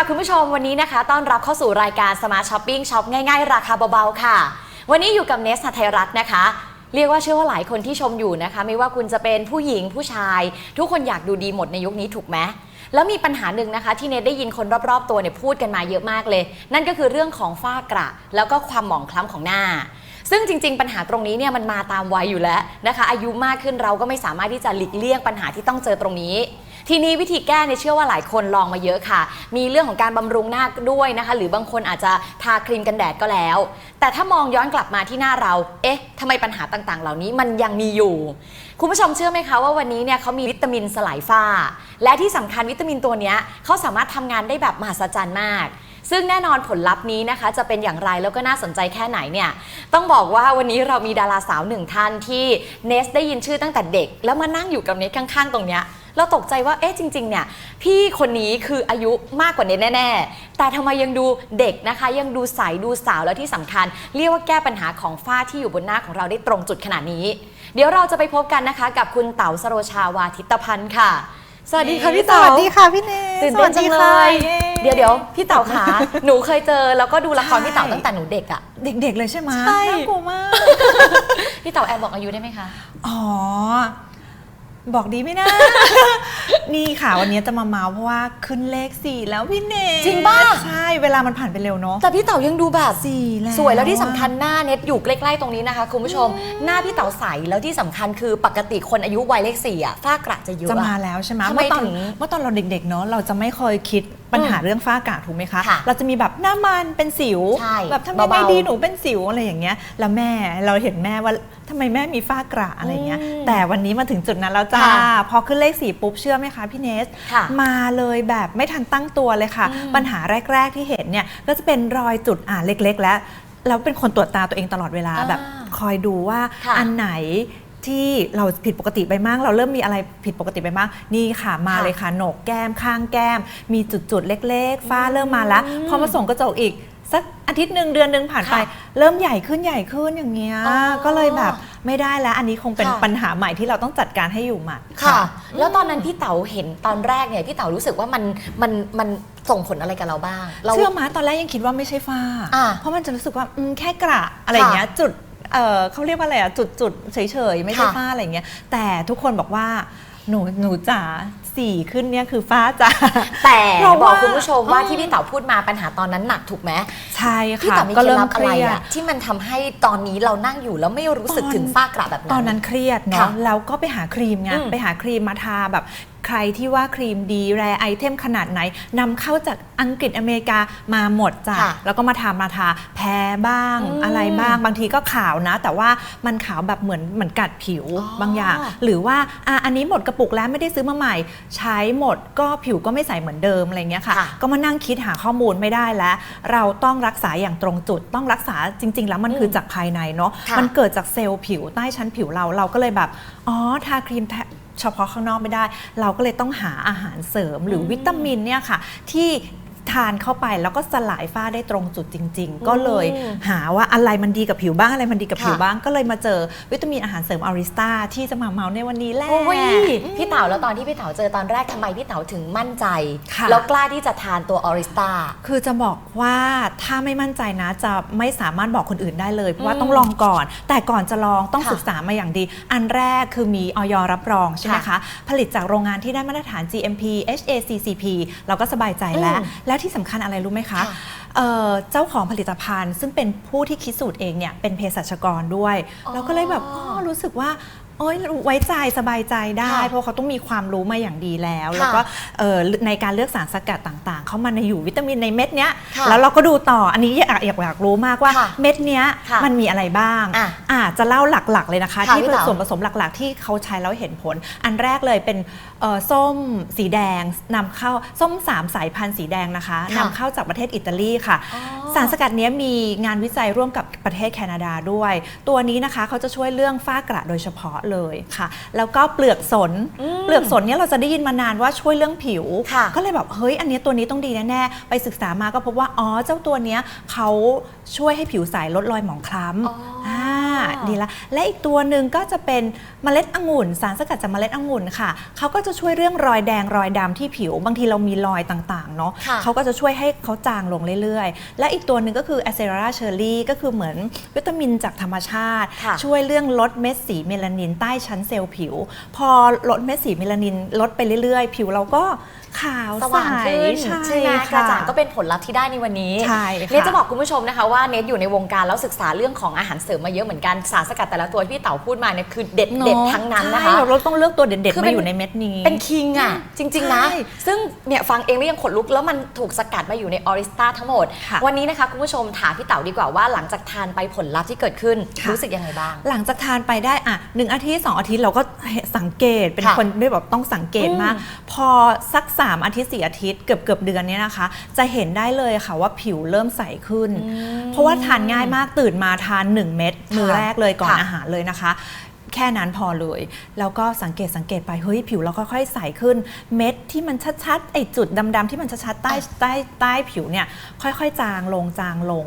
ค่ะคุณผู้ชมวันนี้นะคะ ต้อนรับเข้าสู่รายการสมาร์ทช้อปปิ้งช็อปง่ายๆ ราคาเบาๆค่ะ วันนี้อยู่กับเนสไทยรัฐนะคะ เรียกว่าเชื่อว่าหลายคนที่ชมอยู่นะคะ ไม่ว่าคุณจะเป็นผู้หญิงผู้ชาย ทุกคนอยากดูดีหมดในยุคนี้ถูกไหมแล้วมีปัญหาหนึ่งนะคะที่เนทได้ยินคนรอบๆ ตัวเนี่ยพูดกันมาเยอะมากเลย นั่นก็คือเรื่องของฝ้ากระ แล้วก็ความหมองคล้ำของหน้า ซึ่งจริง ๆ ปัญหาตรงนี้เนี่ยมันมาตามวัยอยู่แล้วนะคะ อายุมากขึ้นเราก็ไม่สามารถที่จะหลีกเลี่ยงปัญหาที่ต้องเจอตรงนี้ทีนี้วิธีแก้เนี่ยเชื่อว่าหลายคนลองมาเยอะค่ะ มีเรื่องของการบำรุงหน้าด้วยนะคะ หรือบางคนอาจจะทาครีมกันแดดก็แล้ว แต่ถ้ามองย้อนกลับมาที่หน้าเรา เอ๊ะทำไมปัญหาต่างๆ เหล่านี้มันยังมีอยู่ คุณผู้ชมเชื่อไหมคะว่าวันนี้เนี่ยเขามีวิตามินสลายฝ้า และที่สำคัญวิตามินตัวนี้เขาสามารถทำงานได้แบบมหัศจรรย์มาก ซึ่งแน่นอนผลลัพธ์นี้นะคะจะเป็นอย่างไรแล้วก็น่าสนใจแค่ไหนเนี่ยต้องบอกว่าวันนี้เรามีดาราสาวหนึ่งท่านที่เนสได้ยินชื่อตั้งแต่เด็ก แล้วมานั่งอยู่กับเนสข้างๆ ตรงเนี้ยเราตกใจว่า เอ๊ะ จริง ๆ เนี่ย พี่คนนี้คืออายุมากกว่าเนสแน่ ๆ แต่ทำไมยังดูเด็กนะคะ ยังดูใส ดูสาว แล้วที่สำคัญ เรียกว่าแก้ปัญหาของฝ้าที่อยู่บนหน้าของเราได้ตรงจุดขนาดนี้ เดี๋ยวเราจะไปพบกันนะคะ กับคุณเต๋าสโรชาวาทิตพันธ์ค่ะ สวัสดีค่ะพี่เต๋า สวัสดีค่ะพี่เนยตื่นเต้นจังเลสวัสยดีค่ะ เดี๋ยวเดี๋ยวพี่เต๋าขา หนูเคยเจอแล้วก็ดูละครใช่พี่เต๋าตั้งแต่หนูเด็กอะเด็กๆเลยใช่ไหมใช่ น่ากลัวมาก พี่เต๋าแอบบอกอายุได้ไหมคะ อ๋อ บอกดีไหมนะ นี่ค่ะวันนี้จะมาเมาส์เพราะว่าขึ้นเลขสี่แล้วพี่เนยจริงป่ะ ใช่เวลามันผ่านไปเร็วเนาะแต่พี่เต๋ายังดูแบบ สี่แล้ว สวยแล้วที่สำคัญหน้าเน็ตอยู่ใกล้ๆตรงนี้นะคะคุณผู้ชม หน้าพี่เต๋าใสแล้วที่สำคัญคือปกติคนอายุวัยเลขสี่อะฝ้ากระจะเยอะ จะอะมาแล้วใช่ไหมทำไมเมื่อตอนถึง เมื่อตอนเราเด็กๆเนาะเราจะไม่เคยคิด ปัญหาอืมเรื่องฝ้ากระถูกไหมคะ ค่ะเราจะมีแบบหน้ามันเป็นสิว ใช่แบบทำไมเบาๆไม่ดีหนูเป็นสิวอะไรอย่างเงี้ย แล้วแม่เราเห็นแม่ว่าทำไมแม่มีฝ้ากระอะไรอย่างเงี้ย อืมแต่วันนี้มาถึงจุดนั้นแล้วจ้า ค่ะพอขึ้นเลขสี่ปุ๊บเชื่อไหมคะพี่เนส ค่ะมาเลยแบบไม่ทันตั้งตัวเลยค่ะ อืม ปัญหาแรก ๆที่เห็นเนี่ยก็จะเป็นรอยจุดอ่าเล็ก ๆ แล้วแล้วเป็นคนตรวจตาตัวเองตลอดเวลาอ่าแบบ คอยดูว่าค่ะอันไหน ที่เราผิดปกติไปมาก เราเริ่มมีอะไรผิดปกติไปมาก นี่ค่ะมาค่ะเลยค่ะโหนกแก้มข้างแก้ม มีจุดๆ เล็กๆ ฝ้าเริ่มมาแล้วอืมพอมาส่งกระจกอีก สักอาทิตย์หนึ่งเดือนหนึ่งผ่านไปค่ะเริ่มใหญ่ขึ้นใหญ่ขึ้นอย่างเงี้ยอ๋อก็เลยแบบไม่ได้แล้ว อันนี้คงเป็นค่ะ ปัญหาใหม่ที่เราต้องจัดการให้อยู่หมัด ค่ะ แล้วตอนนั้นพี่เต๋าเห็นตอนแรกเนี่ยพี่เต๋ารู้สึกว่ามันมันมันส่งผลอะไรกับเราบ้างเรา เชื่อไหมาตอนแรกยังคิดว่าไม่ใช่ฝ้า อ่าเพราะมันจะรู้สึกว่าอืมแค่กระอะไรอย่างเงี้ยจุด เออเขาเรียกว่าอะไรอะจุดจุดเฉยๆไม่ใช่ค่ะ ฝ้าอะไรอย่างเงี้ยแต่ทุกคนบอกว่าหนูหนูจ๋าสี่ขึ้นเนี่ยคือฝ้าจ้าแต่เพราะบอกว่าคุณผู้ชมว่าอ๋อที่พี่เต๋าพูดมาปัญหาตอนนั้นหนักถูกไหมใช่พี่ค่ะเต๋ามีเคก็ล็ดเริ่มลับเคอะไรรียด อะที่มันทำให้ตอนนี้เรานั่งอยู่แล้วไม่รู้สึกตอน ถึงฝ้ากระแบบนั้น ตอนนั้นเครียดค่ะเนาะแล้วก็ไปหาครีมไงอืมไปหาครีมมาทาแบบ ใครที่ว่าครีมดีแรไอเทมขนาดไหนนำเข้าจากอังกฤษอเมริกามาหมดจ้ะค่ะแล้วก็มาทามาทาแพ้บ้างอืมอะไรบ้าง บางทีก็ขาวนะ แต่ว่ามันขาวแบบเหมือนเหมือนกัดผิวอ๋อบางอย่าง หรือว่าอะอันนี้หมดกระปุกแล้วไม่ได้ซื้อมาใหม่ ใช้หมดก็ผิวก็ไม่ใสเหมือนเดิมอะไรเงี้ยค่ะ ค่ะ ก็มานั่งคิดหาข้อมูลไม่ได้แล้ว เราต้องรักษาอย่างตรงจุด ต้องรักษาจริง ๆ แล้วมันอืมคือจากภายในเนาะค่ะ มันเกิดจากเซลล์ผิวใต้ชั้นผิวเราเราก็เลยแบบอ๋อทาครีมแท เฉพาะข้างนอกไม่ได้ เราก็เลยต้องหาอาหารเสริมหรืออมวิตามินเนี่ยค่ะที่ ทานเข้าไปแล้วก็สลายฝ้าได้ตรงจุดจริง ๆ ก็เลยอืมหาว่าอะไรมันดีกับผิวบ้างอะไรมันดีกับค่ะผิวบ้างก็เลยมาเจอวิตามินอาหารเสริมออริสตาที่จะมาเมาในวันนี้แหละโอ้ยพี่เต๋าแล้วตอนที่พี่เต๋าเจอตอนแรกทำไมพี่เต๋าถึงมั่นใจค่ะแล้วกล้าที่จะทานตัวออริสตาคือจะบอกว่าถ้าไม่มั่นใจนะจะไม่สามารถบอกคนอื่นได้เลย เพราะว่าอืมต้องลองก่อน แต่ก่อนจะลองต้องค่ะศึกษามาอย่างดี อันแรกคือมีออยรับรองใช่ไหมค่ะคะผลิตจากโรงงานที่ได้มาตรฐาน GMP HACCP เราก็สบายใจแล้วอืมแล้วที่สำคัญอะไรรู้ไหมคะค่ะเอ่อเจ้าของผลิตภัณฑ์ ซึ่งเป็นผู้ที่คิดสูตรเองเนี่ยเป็นเภสัชกรด้วยอ๋อเราก็เลยแบบอ๋อรู้สึกว่า โอ๊ยไว้ใจสบายใจได้ค่ะเพราะเขาต้องมีความรู้มาอย่างดีแล้วค่ะแล้วก็เอ่อในการเลือกสารสกัดต่างๆ เข้ามาในอยู่วิตามินในเม็ดเนี้ยค่ะแล้วเราก็ดูต่ออันนี้อยากอยากอยากรู้มากว่าค่ะเม็ดเนี้ยค่ะมันมีอะไรบ้างอะอะจะเล่าหลักๆเลยนะคะค่ะที่พี่เป็นเต๋าส่วนผสมหลักๆ ที่เขาใช้แล้วเห็นผล อันแรกเลยเป็นเอ่อส้มสีแดงนำเข้าส้มสามสายพันธุ์สีแดงนะคะค่ะนำเข้าจากประเทศอิตาลีค่ะอ๋อสารสกัดเนี้ยมีงานวิจัยร่วมกับประเทศแคนาดาด้วย ตัวนี้นะคะเขาจะช่วยเรื่องฝ้ากระโดยเฉพาะเลยค่ะ แล้วก็เปลือกสนอืมเปลือกสนเนี่ยเราจะได้ยินมานานว่าช่วยเรื่องผิวค่ะก็เลยแบบเฮ้ยอันเนี้ยตัวนี้ต้องดีแน่ๆไปศึกษามาก็พบว่าอ๋อเจ้าตัวเนี้ยเขาช่วยให้ผิวใสลดรอยหมองคล้อ๋อำอ่า ดีละและอีกตัวหนึ่งก็จะเป็นเมล็ดองุ่น สารสกัดจากเมล็ดองุ่นค่ะเขาก็จะช่วยเรื่องรอยแดงรอยดำที่ผิว บางทีเรามีรอยต่างๆเนาะค่ะเขาก็จะช่วยให้เขาจางลงเรื่อยๆ และอีกตัวหนึ่งก็คือ a c e r a cherry ก็คือเหมือนวิตามินจากธรรมชาติค่ะช่วยเรื่องลดเม็ดสีเมลานินใต้ชั้นเซลล์ผิว พอลดเม็ดสีเมลานินลดไปเรื่อยๆ ผิวเราก็ขาวสว่างขึ้นใสใช่ไหมกค่ระจ่างก็เป็นผลลัพธ์ที่ได้ในวันนี้ใช่ค่ะเนทจะบอกคุณผู้ชมนะคะว่าเนทอยู่ในวงการแล้วศึกษาเรื่องของอาหารเสริมมาเยอะเหมือนกันสารสกัดแต่ละตัวที่พี่เต๋าพูดมาเนี่ยคือเด็ดเนอะเด็ดทั้งนั้นนะคะใช่เราต้องเลือกตัวเด็ดคือๆเป็มานอยู่ในเม็ดนี้ เป็นคิงอะจริง ๆ นะใช่ซึ่งเนี่ยฟังเองแล้วยังขนลุกแล้วมันถูกสกัดมาอยู่ในออริสตาทั้งหมดค่ะวันนี้นะคะคุณผู้ชมถามพี่เต๋าดีกว่าว่าหลังจากทานไปผลลัพธ์ที่เกิดขึ้นค่ะรู้สึกยังไงบ้าง หลังจากทานไปได้อะหนึ่งอาทิตย์สองอาทิตย์เราก็สังเกตเป็นค่ะคนด้วยแบบต้องสังเกตมากอืมพอสัก 3 อาทิตย์สี่อาทิตย์เกือบเกือบเดือนเนี้ยนะคะ จะเห็นได้เลยค่ะว่าผิวเริ่มใสขึ้น เพราะว่าทานง่ายมากตื่นมาทาน 1 เม็ดมือแรกเลยก่อนค่ะอาหารเลยนะคะ แค่นั้นพอเลย แล้วก็สังเกตสังเกตไปเฮ้ยผิวเราค่อยๆใสขึ้น เม็ดที่มันชัดๆไอ้จุดดำๆที่มันชัดๆใต้ใต้ใต้ผิวเนี่ยค่อยๆ จางลงจางลง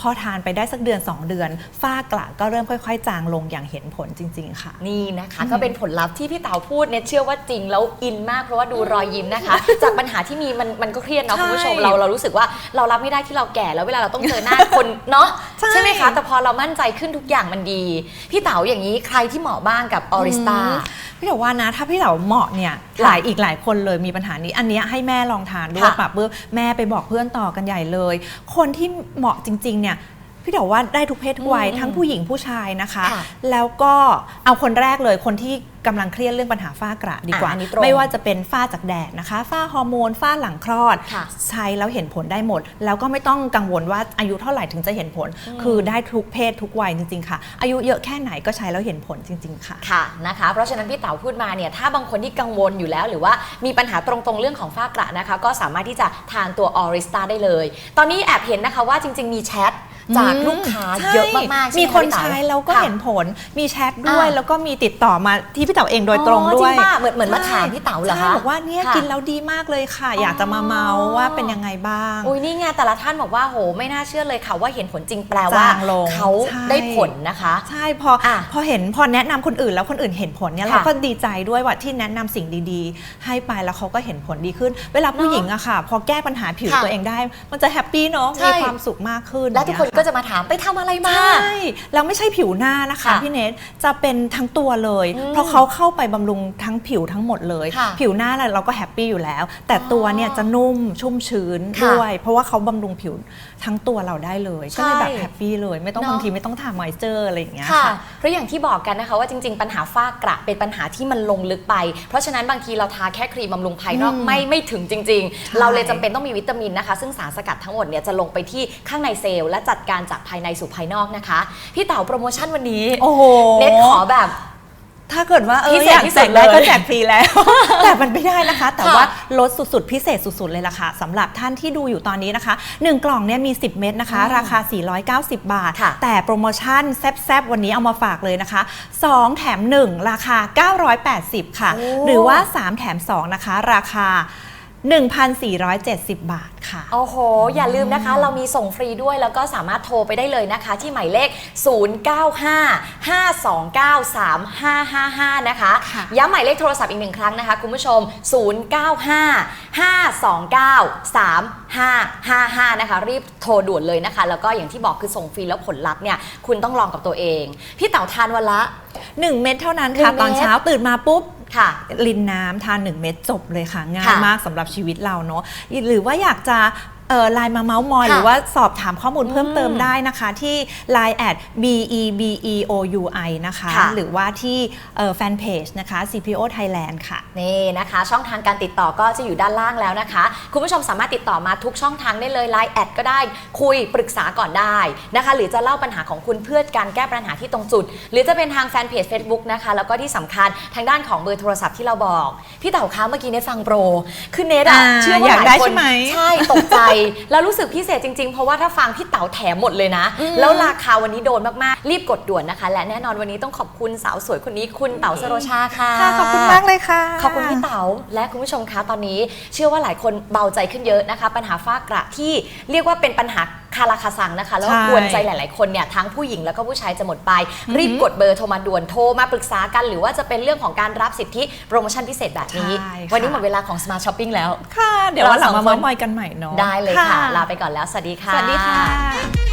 พอทานไปได้สักเดือน 2 เดือน ฝ้ากระก็เริ่มค่อย ๆ จางลงอย่างเห็นผลจริง ๆ ค่ะ นี่นะคะก็เป็นผลลัพธ์ที่พี่เต๋าพูดเนี่ยเชื่อว่าจริงแล้วอินมากเพราะว่าดูรอยยิ้มนะคะ จากปัญหาที่มีมันมันก็เครียดเนาะใช่คุณผู้ชมเราเรารู้สึกว่าเรารับไม่ได้ที่เราแก่แล้วเวลาเราต้องเจอหน้าคนเนาะใช่ไหมคะแต่พอเรามั่นใจขึ้นทุกอย่างมันดี พี่เต๋าอย่างนี้ใครที่เหมาะบ้างกับออริสตาอืมพี่เต๋อว่านะถ้าพี่เต๋อเหมาะเนี่ยค่ะหลายอีกหลายคนเลยมีปัญหานี้ อันเนี้ยให้แม่ลองทานด้วยค่ะปรับเพื่อแม่ไปบอกเพื่อนต่อกันใหญ่เลย คนที่เหมาะจริงๆเนี่ย España. พี่เต๋อว่าได้ทุกเพศทุกวัยอืมทั้งผู้หญิงผู้ชายนะคะค่ะแล้วก็เอาคนแรกเลยคนที่กำลังเครียดเรื่องปัญหาฝ้ากระดีกว่าอะอันนี้ตรงไม่ว่าจะเป็นฝ้าจากแดดนะคะ ฝ้าฮอร์โมน ฝ้าหลังคลอดค่ะใช้แล้วเห็นผลได้หมด แล้วก็ไม่ต้องกังวลว่าอายุเท่าไหร่ถึงจะเห็นผล คือได้ทุกเพศทุกวัยจริง ๆ ค่ะ อายุเยอะแค่ไหนก็ใช้แล้วเห็นผลจริง ๆ ค่ะ ค่ะนะคะ เพราะฉะนั้นพี่เต๋าพูดมาเนี่ยถ้าบางคนที่กังวลอยู่แล้ว หรือว่ามีปัญหาตรงๆเรื่องของฝ้ากระนะคะ ก็สามารถที่จะทานตัวออริสตาได้เลย ตอนนี้แอบเห็นนะคะว่าจริง ๆ มีแชท จากลูกค้าใช่เยอะมากๆใช่ไหมีมะคนพี่เต๋าใช้แล้วก็ค่ะ เห็นผล มีแชทด้วย อ่า แล้วก็มีติดต่อมาที่พี่เต๋าเองโดยตรงอ๋อด้วยจริงป่ะเหมือนเหมือนมาถามพี่เต๋าเหรอคะใช่บอกว่าเนี่ยค่ะ กินแล้วดีมากเลยค่ะ อยากจะมาเมาว่าเป็นยังไงบ้าง อุ้ยนี่ไงแต่ละท่านบอกว่าโห ไม่น่าเชื่อเลยค่ะ ว่าเห็นผลจริงแปลว่า จางลงเขาใช่ ได้ผลนะคะ ใช่พออะพอเห็นพอแนะนำคนอื่นแล้วคนอื่นเห็นผลเนี่ยค่ะเราก็ดีใจด้วยว่าที่แนะนำสิ่งดีๆ ให้ไปแล้วเขาก็เห็นผลดีขึ้น เวลาผู้หญิงอะค่ะ พอแก้ปัญหาผิวค่ะตัวเองได้ มันจะแฮปปี้เนาะใช่ มีความสุขมากขึ้นและทุกคนเยก็จะมาถามไปทำอะไรมาใช่แล้วไม่ใช่ผิวหน้านะคะค่ะพี่เนทจะเป็นทั้งตัวเลยอืมเพราะเขาเข้าไปบำรุงทั้งผิวทั้งหมดเลยค่ะผิวหน้าน่ะเราก็แฮปปี้อยู่แล้ว แต่ตัวเนี่ยจะนุ่มชุ่มชื้นค่ะด้วย เพราะว่าเขาบำรุงผิวทั้งตัวเราได้เลยใช่ก็เลยแบบแฮปปี้เลย ไม่ต้องเนอะบางทีไม่ต้องทามอยเจอร์อะไรอย่างเงี้ยค่ะค่ะเพราะอย่างที่บอกกันนะคะว่าจริง ๆ ปัญหาฝ้ากระเป็นปัญหาที่มันลงลึกไป เพราะฉะนั้นบางทีเราทาแค่ครีมบำรุงภายนอกอืมไม่ไม่ถึงจริงใช่ๆเราเลยจำเป็นต้องมีวิตามินนะคะ ซึ่งสารสกัดทั้งหมดเนี่ยจะลงไปที่ข้างในเซลล์และจัดการจากภายในสู่ภายนอกนะคะ พี่เต๋าโปรโมชั่นวันนี้โอ้โหเน็ตขอแบบ ถ้าเกิดว่าเอพิอเศษอยากที่สุแจดกได้เลยก็แจกฟรีแล้ว แต่มันไม่ได้นะคะ แต่ค่ะว่าลดสุดๆ พิเศษสุดๆ เลยล่ะค่ะสำหรับท่านที่ดูอยู่ตอนนี้นะคะ 1 กล่องเนี่ยมี 10 เม็ดนะคะอืมราคา 490 บาท ค่ะ แต่โปรโมชั่นแซบๆ วันนี้เอามาฝากเลยนะคะ 2 แถม 1 ราคา 980 ค่ะโอ้หรือว่า 3 แถม 2 นะคะ ราคา 1,470 บาทค่ะ โอ้โห อย่าลืมนะคะ เรามีส่งฟรีด้วยแล้วก็สามารถโทรไปได้เลยนะคะ ที่หมายเลข 0955293555 นะคะ ค่ะย้ำหมายเลขโทรศัพท์อีกหนึ่งครั้งนะคะ คุณผู้ชม 0955293555 นะคะ รีบโทรด่วนเลยนะคะ แล้วก็อย่างที่บอกคือส่งฟรีแล้วผลลัพธ์เนี่ย คุณต้องลองกับตัวเอง พี่เต๋าทานวันละ 1 เม็ดเท่านั้นหนึ่ค่ะงเม็ด ตอนเช้าตื่นมาปุ๊บ ค่ะ ลินน้ำทาน1เม็ดจบเลยค่ะง่ายค่ะมากสำหรับชีวิตเราเนาะหรือว่าอยากจะ เอ่อไลน์มาเมาส์มอยค่ะหรือว่าสอบถามข้อมูลเพิ่มเติมอืมได้นะคะ ที่ Line แอด b e b e o u i นะคะ ค่ะ หรือว่าที่แฟนเพจนะคะ CPO Thailand ค่ะ นี่นะคะ ช่องทางการติดต่อก็จะอยู่ด้านล่างแล้วนะคะ คุณผู้ชมสามารถติดต่อมาทุกช่องทางได้เลย Line แอดก็ได้ คุยปรึกษาก่อนได้นะคะ หรือจะเล่าปัญหาของคุณเพื่อการแก้ปัญหาที่ตรงจุด หรือจะเป็นทางแฟนเพจ Facebook นะคะ แล้วก็ที่สำคัญทางด้านของเบอร์โทรศัพท์ที่เราบอก พี่เต๋าคะเมื่อกี้เนี่ยฟังโปร คือเนทอะอ่าเชื่อว่าอยากหได้ลายคนใช่ไหม ใช่ตกใจแล้วรู้สึกพิเศษจริงๆ เพราะว่าถ้าฟังพี่เต๋าแถมหมดเลยนะอืมแล้วราคาวันนี้โดนมากๆ รีบกดด่วนนะคะ และแน่นอนวันนี้ต้องขอบคุณสาวสวยคนนี้คุณเต๋าสโรชาค่ะ ค่ะขอบคุณมากเลยค่ะ ขอบคุณพี่เต๋าและคุณผู้ชมคะตอนนี้ เชื่อว่าหลายคนเบาใจขึ้นเยอะนะคะ ปัญหาฝ้ากระที่เรียกว่าเป็นปัญหา คาราคาซังนะคะ แล้วก็ใช่กวนใจหลาย ๆ คนเนี่ยทั้งผู้หญิงแล้วก็ผู้ชายจะหมดไปอือหือรีบกดเบอร์โทรมาด่วนโทรมาปรึกษากัน หรือว่าจะเป็นเรื่องของการรับสิทธิโปรโมชั่นพิเศษแบบนี้ใช่ค่ะวันนี้หมดเวลาของ Smart Shopping แล้ว ค่ะ เดี๋ยววันหลังเราสองมาคนเมาส์มอยกันใหม่เนาะได้เลยค่ะ ลาไปก่อนแล้ว สวัสดีค่ะ สวัสดีค่ะ